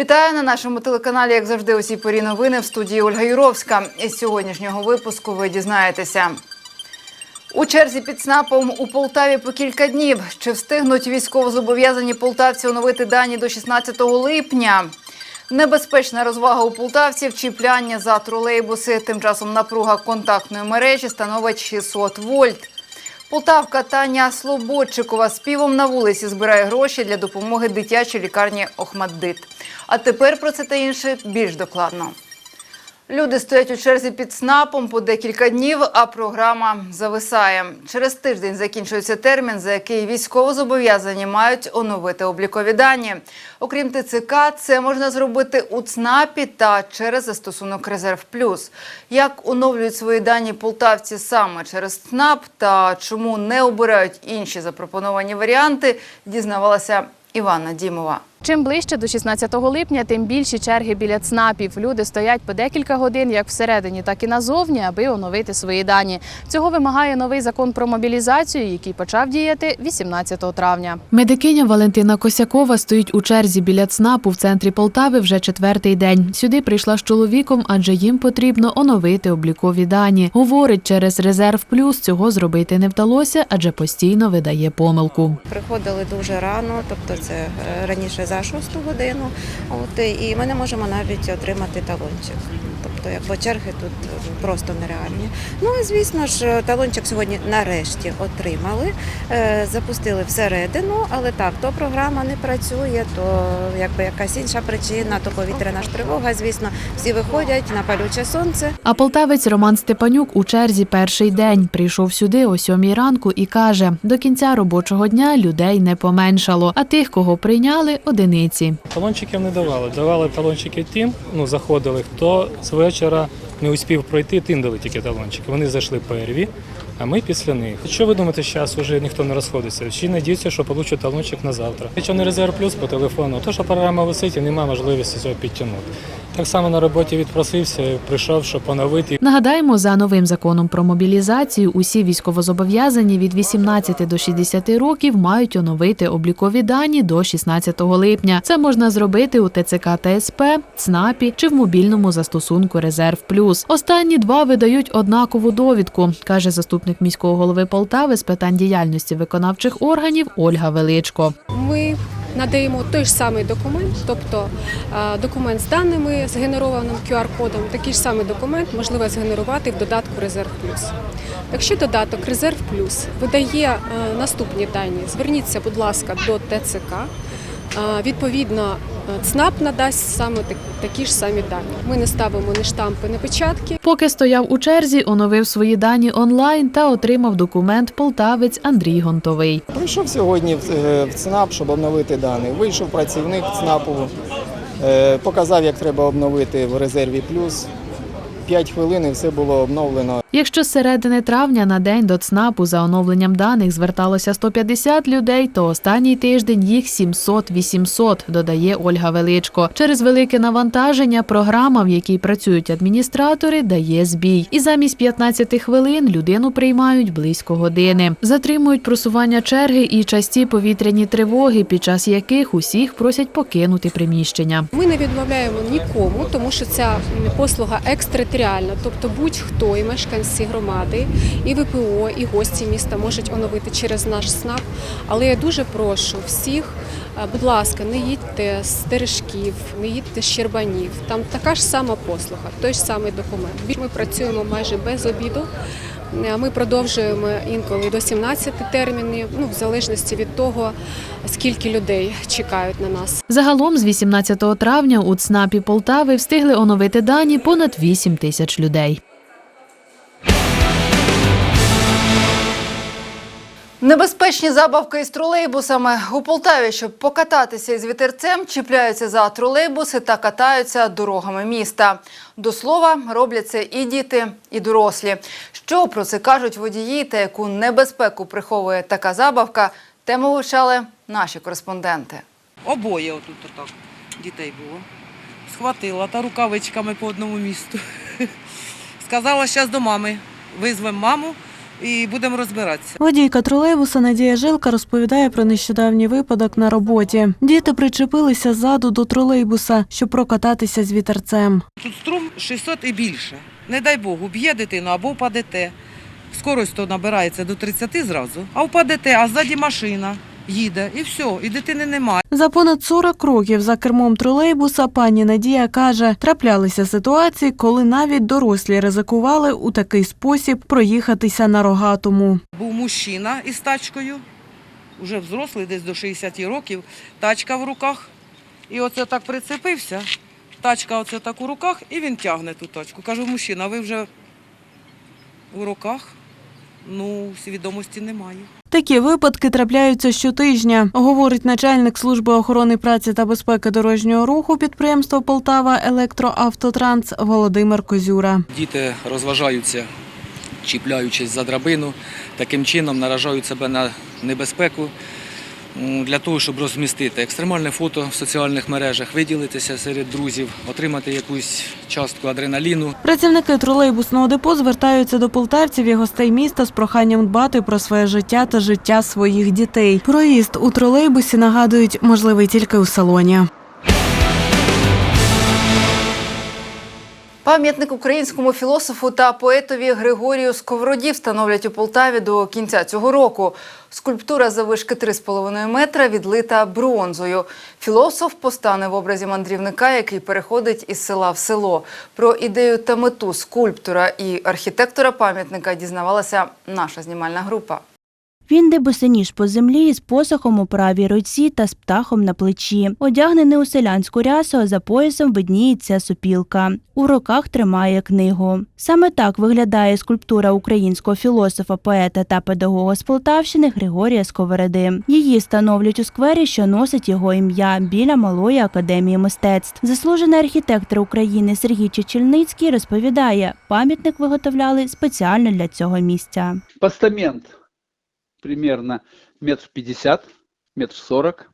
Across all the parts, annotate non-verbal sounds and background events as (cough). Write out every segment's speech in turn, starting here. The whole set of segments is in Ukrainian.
Вітаю на нашому телеканалі, як завжди, усі порі новини в студії Ольга Юровська. Із сьогоднішнього випуску ви дізнаєтеся. У черзі під СНАПом у Полтаві по кілька днів. Чи встигнуть військовозобов'язані полтавці оновити дані до 16 липня? Небезпечна розвага у полтавців, чіпляння за тролейбуси. Тим часом напруга контактної мережі становить 600 вольт. Полтавка Таня Слободчикова співом на вулиці збирає гроші для допомоги дитячій лікарні Охмаддит. А тепер про це та інше більш докладно. Люди стоять у черзі під СНАПом по декілька днів, а програма зависає. Через тиждень закінчується термін, за який військовозобов'язані мають оновити облікові дані. Окрім ТЦК, це можна зробити у ЦНАПі та через застосунок Резерв Плюс. Як оновлюють свої дані полтавці саме через ЦНАП та чому не обирають інші запропоновані варіанти, дізнавалася Іванна Дімова. Чим ближче до 16 липня, тим більші черги біля ЦНАПів. Люди стоять по декілька годин, як всередині, так і назовні, аби оновити свої дані. Цього вимагає новий закон про мобілізацію, який почав діяти 18 травня. Медикиня Валентина Косякова стоїть у черзі біля ЦНАПу в центрі Полтави вже четвертий день. Сюди прийшла з чоловіком, адже їм потрібно оновити облікові дані. Говорить, через резерв плюс цього зробити не вдалося, адже постійно видає помилку. Приходили дуже рано, тобто це е, раніше за 6 годину. От і ми не можемо навіть отримати талончик. Тобто, якби черги тут е, просто нереальні. Ну і звісно ж, талончик сьогодні нарешті отримали, е, запустили всередину, але так, то програма не працює, то якби якась інша причина, то повітряна ж тривога. Звісно, всі виходять на палюче сонце. А полтавець Роман Степанюк у черзі перший день прийшов сюди о сьомій ранку і каже: до кінця робочого дня людей не поменшало, а тих, кого прийняли, одиниці. Талончиків не давали. Давали талончики тим, ну заходили, хто з вечора не успів пройти, тим дали тільки талончики. Вони зайшли перві, а ми після них. Що ви думаєте, зараз вже ніхто не розходиться? Ще надіються, що получу талончик на завтра. Якщо не резерв плюс по телефону, то що програма висить і немає можливості цього підтягнути. Так само на роботі відпросився, прийшов, щоб поновити. Нагадаємо, за новим законом про мобілізацію усі військовозобов'язані від 18 до 60 років мають оновити облікові дані до 16 липня. Це можна зробити у ТЦК та СП, ЦНАПі чи в мобільному застосунку Резерв Плюс. Останні два видають однакову довідку, каже заступник міського голови Полтави з питань діяльності виконавчих органів Ольга Величко. ми надаємо той ж самий документ, тобто е, документ з даними, згенерованим QR-кодом. Такий ж самий документ можливо згенерувати в додатку Резерв Плюс. Якщо додаток Резерв Плюс видає е, наступні дані, зверніться, будь ласка, до ТЦК. Е, Відповідно, е, ЦНАП надасть саме такі ж самі дані. Ми не ставимо ні штампи, ні печатки. Поки стояв у черзі, оновив свої дані онлайн та отримав документ полтавець Андрій Гонтовий. Прийшов сьогодні в ЦНАП, щоб обновити дані. Вийшов працівник ЦНАПу, показав, як треба обновити в резерві плюс. П'ять хвилин і все було обновлено. Якщо з середини травня на день до ЦНАПу за оновленням даних зверталося 150 людей, то останній тиждень їх 700-800, додає Ольга Величко. Через велике навантаження програма, в якій працюють адміністратори, дає збій. І замість 15 хвилин людину приймають близько години. Затримують просування черги і часті повітряні тривоги, під час яких усіх просять покинути приміщення. Ми не відмовляємо нікому, тому що ця послуга екстериторіальна, тобто будь-хто і мешканці громади, і ВПО, і гості міста можуть оновити через наш СНАП. Але я дуже прошу всіх, е, будь ласка, не їдьте з Терешків, не їдьте з Щербанів. Там така ж сама послуга, той ж самий документ. Ми працюємо майже без обіду. Е, Ми продовжуємо інколи до 17 термінів, ну в залежності від того, скільки людей чекають на нас. Загалом з 18 травня у ЦНАПі Полтави встигли оновити дані понад 8 тисяч людей. Небезпечні забавки із тролейбусами у Полтаві, щоб покататися із вітерцем, чіпляються за тролейбуси та катаються дорогами міста. До слова, роблять це і діти, і дорослі. Що про це кажуть водії та яку небезпеку приховує така забавка, тему вивчали наші кореспонденти. Обоє отут отак дітей було. Схватила та рукавичками по одному місту. (laughs) Сказала, зараз до мами. Визвемо маму, і будемо розбиратися. Водійка тролейбуса Надія Жилка розповідає про нещодавній випадок на роботі. Діти причепилися ззаду до тролейбуса, щоб прокататися з вітерцем. Тут струм 600 і більше. Не дай Богу, б'є дитину або впадете. Скорость то набирається до 30 зразу, а впадете, а ззаді машина їде, і все, і дитини немає. За понад 40 років за кермом тролейбуса пані Надія каже, траплялися ситуації, коли навіть дорослі ризикували у такий спосіб проїхатися на рогатому. Був мужчина із тачкою, вже взрослий, десь до 60 років, тачка в руках. І оце так прицепився, тачка оце так у руках, і він тягне ту тачку. Кажу, мужчина, ви вже у руках? Ну, свідомості немає. Такі випадки трапляються щотижня, говорить начальник служби охорони праці та безпеки дорожнього руху підприємства Полтава Електроавтотранс Володимир Козюра. Діти розважаються, чіпляючись за драбину, таким чином наражають себе на небезпеку для того, щоб розмістити екстремальне фото в соціальних мережах, виділитися серед друзів, отримати якусь частку адреналіну. Працівники тролейбусного депо звертаються до полтавців і гостей міста з проханням дбати про своє життя та життя своїх дітей. Проїзд у тролейбусі нагадують можливий тільки у салоні. Пам'ятник українському філософу та поетові Григорію Сковороді встановлять у Полтаві до кінця цього року. Скульптура завишки 3,5 метра відлита бронзою. Філософ постане в образі мандрівника, який переходить із села в село. Про ідею та мету скульптора і архітектора пам'ятника дізнавалася наша знімальна група. Він йде босоніж по землі із посохом у правій руці та з птахом на плечі. Одягнений у селянську рясу, а за поясом видніється супілка. У руках тримає книгу. Саме так виглядає скульптура українського філософа, поета та педагога з Полтавщини Григорія Сковороди. Її встановлюють у сквері, що носить його ім'я біля малої академії мистецтв. Заслужений архітектор України Сергій Чечельницький розповідає, пам'ятник виготовляли спеціально для цього місця. Постамент примерно метр пятьдесят, метр сорок,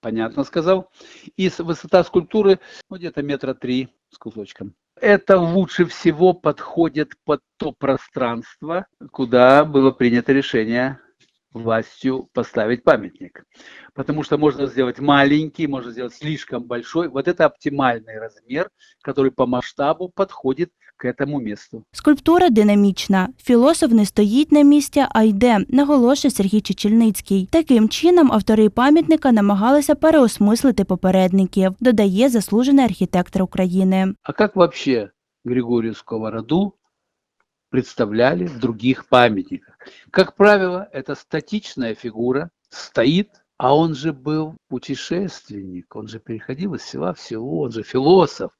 понятно сказал. И высота скульптуры ну, где-то метра три с кусочком. Это лучше всего подходит под то пространство, куда было принято решение властью поставить памятник. Потому что можно сделать маленький, можно сделать слишком большой. Вот это оптимальный размер, который по масштабу подходит к этому месту. Скульптура динамічна. Філософ не стоїть на місці, а йде, наголошує Сергій Чечельницький. Таким чином автори пам'ятника намагалися переосмислити попередників, додає заслужений архітектор України. А как вообще Григорию Сковороду представляли в других памятниках? Как правило, это статичная фигура, стоит, а он же был путешественник, он же переходил из села в село, он же философ,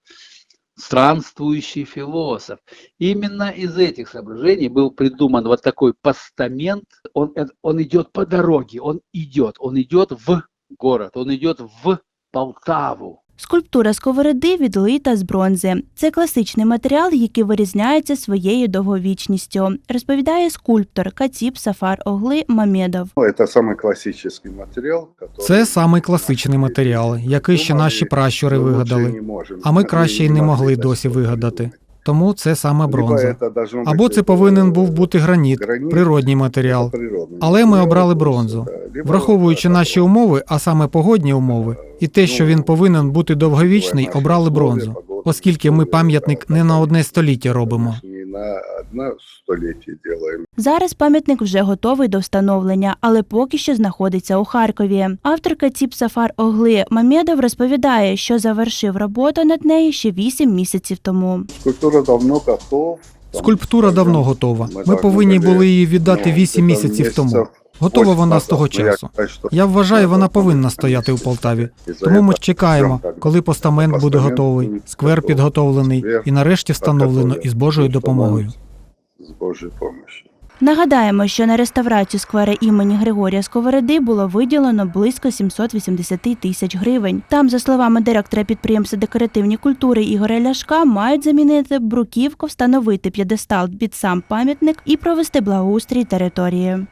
Странствующий философ. Именно из этих соображений был придуман вот такой постамент. Он, э, он идет по дороге, он идет, он идет в город, он идет в Полтаву. Скульптура сковороди відлита з бронзи. Це класичний матеріал, який вирізняється своєю довговічністю, розповідає скульптор Каціп Сафар Огли Мамедов. Это самый классический материал. который Це самий класичний матеріал, який ще наші пращури лучше вигадали. не можем. А ми Они краще й не не могли могли даже досі что-то вигадати. придумать. Тому це саме Либо бронза. это должно быть Або це какой-то, повинен був бути граніт, граніт, природній матеріал. природный Але ми материал, обрали просто, бронзу. да. Либо Враховуючи это наші умови, а саме погодні умови, і те, що він повинен бути довговічний, наші обрали условия, бронзу, погодні оскільки ми условия, пам'ятник да, не на да. одне століття робимо. Не на одно столетие делаем. Зараз пам'ятник вже готовий до встановлення, але поки що знаходиться у Харкові. Автор Каціп Сафар Огли Мамедов розповідає, що завершив роботу над нею ще 8 місяців тому. Скульптура давно готова. Там, Скульптура скажем, давно готова. Ми должны повинні были, були її віддати ну, 8 где-то місяців тому. месяцев Готова восемь вона з назад. того Ну, я часу. считаю, что Я вважаю, вона надо повинна было стояти у помнить. Полтаві. Із-за Тому ми этого чекаємо, ждем, коли постамент буде постамент готовий, буде сквер готовий, підготовлений сквер і нарешті встановлено підготовлений, із Божою і допомогою. З Божою помощью. Нагадаємо, що на реставрацію сквера імені Григорія Сковороди було виділено близько 780 тисяч гривень. Там, за словами директора підприємства декоративні культури Ігоря Ляшка, мають замінити бруківку, встановити п'єдестал під сам пам'ятник і провести благоустрій території.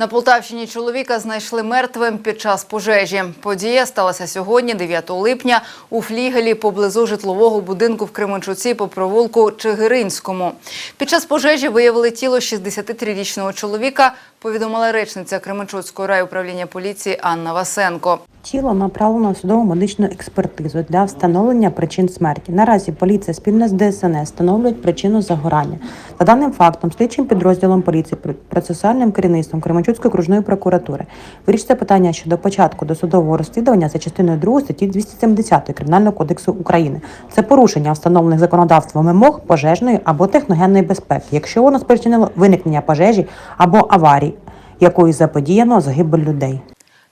На Полтавщині чоловіка знайшли мертвим під час пожежі. Подія сталася сьогодні, 9 липня, у флігелі поблизу житлового будинку в Кременчуці по провулку Чигиринському. Під час пожежі виявили тіло 63-річного чоловіка, повідомила речниця Кременчуцького райуправління поліції Анна Васенко. Тіло направлено в судово медичну експертизу для встановлення причин смерті. Наразі поліція спільно з ДСНС встановлюють причину загорання. За даним фактом, слідчим підрозділом поліції процесуальним керівництвом Кременчуцької окружної прокуратури вирішиться питання щодо початку досудового розслідування за частиною 2 статті 270 Кримінального кодексу України. Це порушення встановлених законодавством вимог пожежної або техногенної безпеки, якщо воно спричинило виникнення пожежі або аварії, якою заподіяно загибель людей.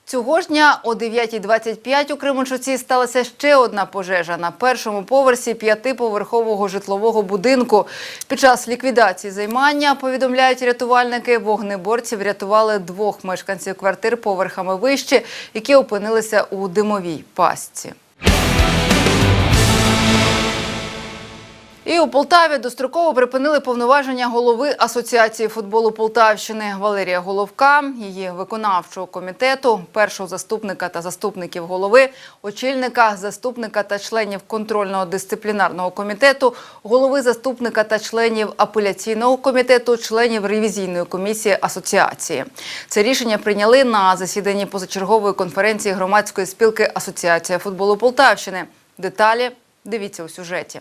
Цього ж дня о 9.25 у Кременчуці сталася ще одна пожежа на першому поверсі п'ятиповерхового житлового будинку. Під час ліквідації займання, повідомляють рятувальники, вогнеборці врятували двох мешканців квартир поверхами вище, які опинилися у димовій пастці. І у Полтаві достроково припинили повноваження голови Асоціації футболу Полтавщини Валерія Головка, її виконавчого комітету, першого заступника та заступників голови, очільника, заступника та членів контрольного дисциплінарного комітету, голови заступника та членів апеляційного комітету, членів ревізійної комісії асоціації. Це рішення прийняли на засіданні позачергової конференції громадської спілки Асоціація футболу Полтавщини. Деталі дивіться у сюжеті.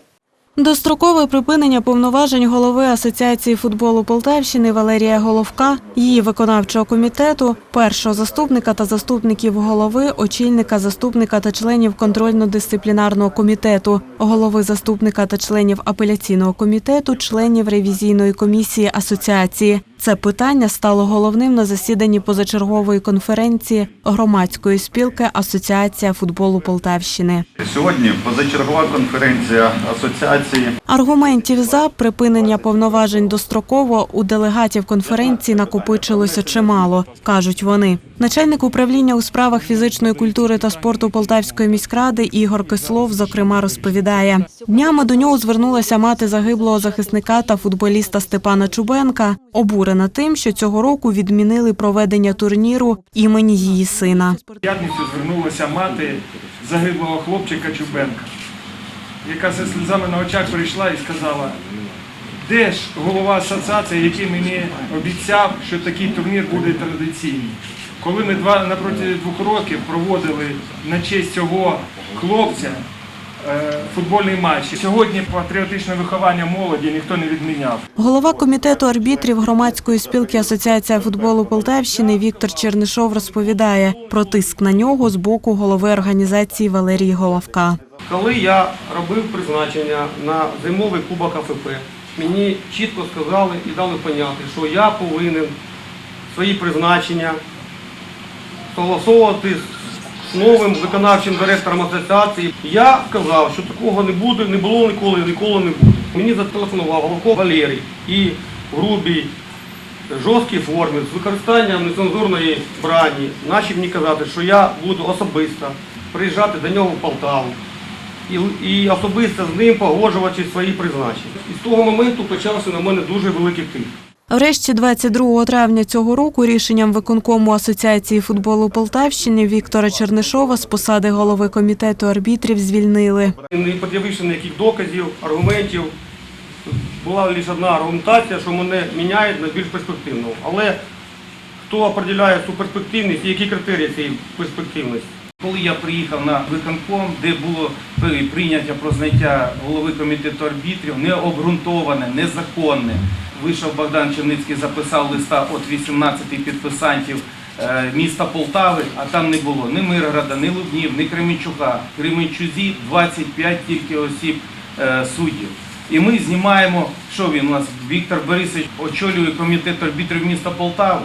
Дострокове припинення повноважень голови Асоціації футболу Полтавщини Валерія Головка, її виконавчого комітету, першого заступника та заступників голови, очільника, заступника та членів контрольно-дисциплінарного комітету, голови заступника та членів апеляційного комітету, членів ревізійної комісії асоціації. Це питання стало головним на засіданні позачергової конференції громадської спілки Асоціація футболу Полтавщини. Сьогодні позачергова конференція асоціації. Аргументів за припинення повноважень достроково у делегатів конференції накопичилося чимало, кажуть вони. Начальник управління у справах фізичної культури та спорту Полтавської міськради Ігор Кислов, зокрема, розповідає, днями до нього звернулася мати загиблого захисника та футболіста Степана Чубенка, обурена тим, що цього року відмінили проведення турніру імені її сина. П'ятницю звернулася мати загиблого хлопчика Чубенка, яка зі сльозами на очах прийшла і сказала, де ж голова асоціації, який мені обіцяв, що такий турнір буде традиційний. Коли ми два на протязі двох років проводили на честь цього хлопця е, футбольний матч. Сьогодні патріотичне виховання молоді ніхто не відміняв. Голова комітету арбітрів громадської спілки Асоціація футболу Полтавщини Віктор Чернишов розповідає про тиск на нього з боку голови організації Валерії Головка. Коли я робив призначення на зимовий кубок АФП, мені чітко сказали і дали поняти, що я повинен свої призначення согласовувати з новим виконавчим директором асоціації. Я сказав, що такого не буде, не було ніколи, ніколи не буде. Мені зателефонував Головко Валерій і в грубій, жорсткій формі з використанням нецензурної брані почав мені казати, що я буду особисто приїжджати до нього в Полтаву і, і особисто з ним погоджувати свої призначення. І з того моменту почався на мене дуже великий тиск. Врешті 22 травня цього року рішенням виконкому Асоціації футболу Полтавщини Віктора Чернишова з посади голови комітету арбітрів звільнили. Не пред'явивши ніяких доказів, аргументів, була лише одна аргументація, що мене міняють на більш перспективного. Але хто определяє цю перспективність і які критерії цієї перспективності? Коли я приїхав на виконком, де було прийняття про зняття голови комітету арбітрів, необґрунтоване, незаконне. Вийшов Богдан Черницький, записав листа від 18 підписантів е, міста Полтави, а там не було ні Миргорода, ні Лубнів, ні Кременчука. Кременчузі 25 тільки осіб е, суддів. І ми знімаємо, що він у нас, Віктор Борисович очолює комітет арбітрів міста Полтави.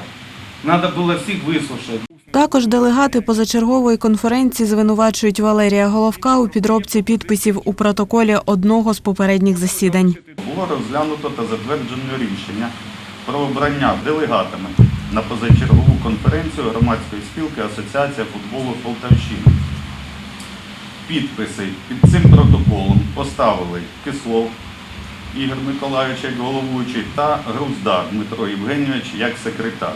Треба було всіх вислухати. Також делегати позачергової конференції звинувачують Валерія Головка у підробці підписів у протоколі одного з попередніх засідань. Було розглянуто та затверджено рішення про обрання делегатами на позачергову конференцію громадської спілки Асоціація футболу Полтавщини. Підписи під цим протоколом поставили Кислов Ігор Миколайович як головуючий та Груздар Дмитро Євгенійович як секретар.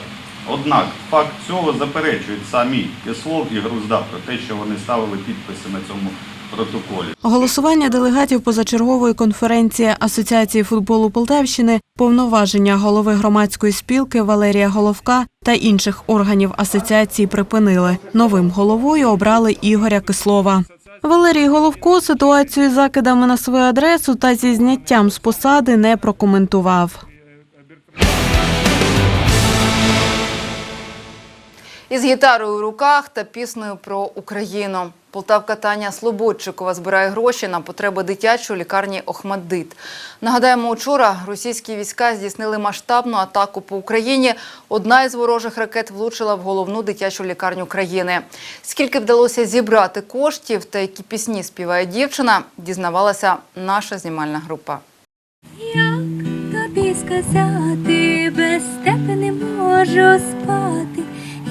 Однак факт цього заперечують самі Кислов і Грузда про те, що вони ставили підписи на цьому протоколі. Голосування делегатів позачергової конференції Асоціації футболу Полтавщини, повноваження голови громадської спілки Валерія Головка та інших органів асоціації припинили. Новим головою обрали Ігоря Кислова. Валерій Головко ситуацію з закидами на свою адресу та зі зняттям з посади не прокоментував. Із гітарою у руках та піснею про Україну. Полтавка Таня Слободчикова збирає гроші на потреби дитячої лікарні Охмаддит. Нагадаємо, учора російські війська здійснили масштабну атаку по Україні. Одна із ворожих ракет влучила в головну дитячу лікарню країни. Скільки вдалося зібрати коштів та які пісні співає дівчина, дізнавалася наша знімальна група. Як тобі сказати, без тебе не можу спати,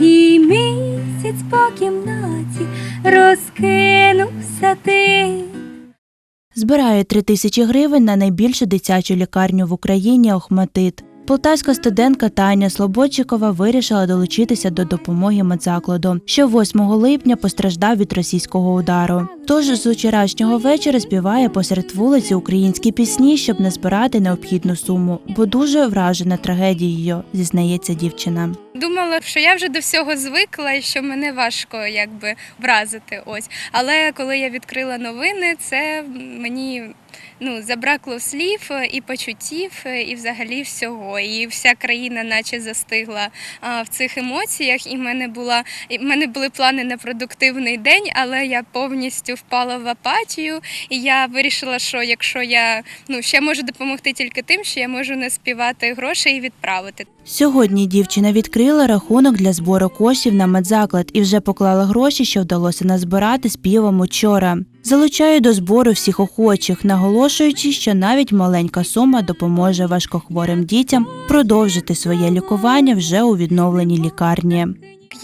і місяць по кімнаті розкинувся ти. Збирає три тисячі гривень на найбільшу дитячу лікарню в Україні Охматит. Полтавська студентка Таня Слободчикова вирішила долучитися до допомоги медзакладу, що 8 липня постраждав від російського удару. Тож з вчорашнього вечора співає посеред вулиці українські пісні, щоб не збирати необхідну суму, бо дуже вражена трагедією, зізнається дівчина. Думала, що я вже до всього звикла і що мене важко якби вразити. Ось. Але коли я відкрила новини, це мені ну, забракло слів і почуттів, і взагалі всього. І вся країна наче застигла а, в цих емоціях. І в мене була і в мене були плани на продуктивний день, але я повністю впала в апатію. І я вирішила, що якщо я ну ще можу допомогти тільки тим, що я можу не співати гроші і відправити. Сьогодні дівчина відкрила рахунок для збору коштів на медзаклад і вже поклала гроші, що вдалося назбирати співом учора. Залучаю до збору всіх охочих, наголошуючи, що навіть маленька сума допоможе важкохворим дітям продовжити своє лікування вже у відновленій лікарні.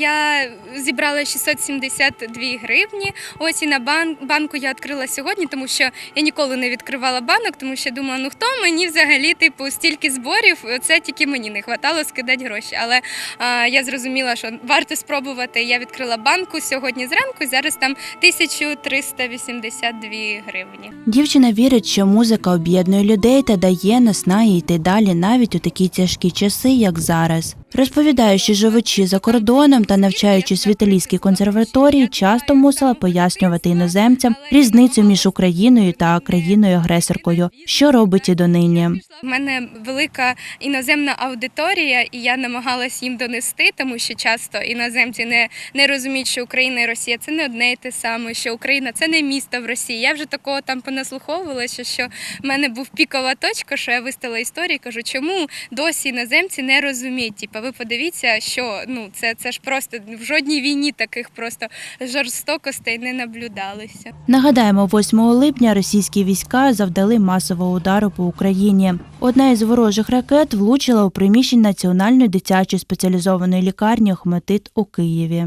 Я зібрала 672 гривні. Ось і на бан- банку я відкрила сьогодні, тому що я ніколи не відкривала банок, тому що думала, ну хто мені взагалі типу стільки зборів, це тільки мені не хватало скидати гроші. Але а, я зрозуміла, що варто спробувати. Я відкрила банку сьогодні зранку. Зараз там 1382 гривні. Дівчина вірить, що музика об'єднує людей та дає наснаги йти далі навіть у такі тяжкі часи, як зараз. Розповідає, що живучи за кордоном та навчаючись в італійській консерваторії, часто мусила пояснювати іноземцям різницю між Україною та країною-агресоркою, що робить і донині. У мене велика іноземна аудиторія, і я намагалась їм донести, тому що часто іноземці не, не розуміють, що Україна і Росія це не одне і те саме, що Україна це не місто в Росії. Я вже такого там понаслуховувалася, що в мене був пікова точка, що я виставила історію, кажу, чому досі іноземці не розуміють. Типа, ви подивіться, що ну це, це ж просто в жодній війні таких просто жорстокостей не наблюдалося. Нагадаємо, 8 липня російські війська завдали масового удару по Україні. Одна із ворожих ракет влучила у приміщення Національної дитячої спеціалізованої лікарні Охматит у Києві.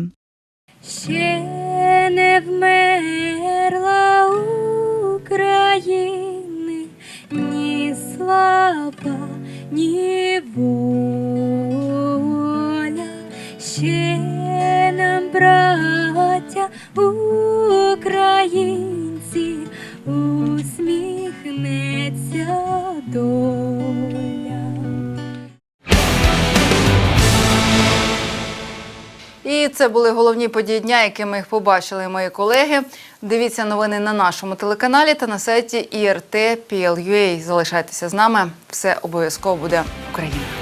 Ще не вмерла України ні слава, ні воля. Ще нам, браття українці, усміхнеться доля. І це були головні події дня, якими їх побачили мої колеги. Дивіться новини на нашому телеканалі та на сайті IRT.PL.UA. Залишайтеся з нами. Все обов'язково буде Україна.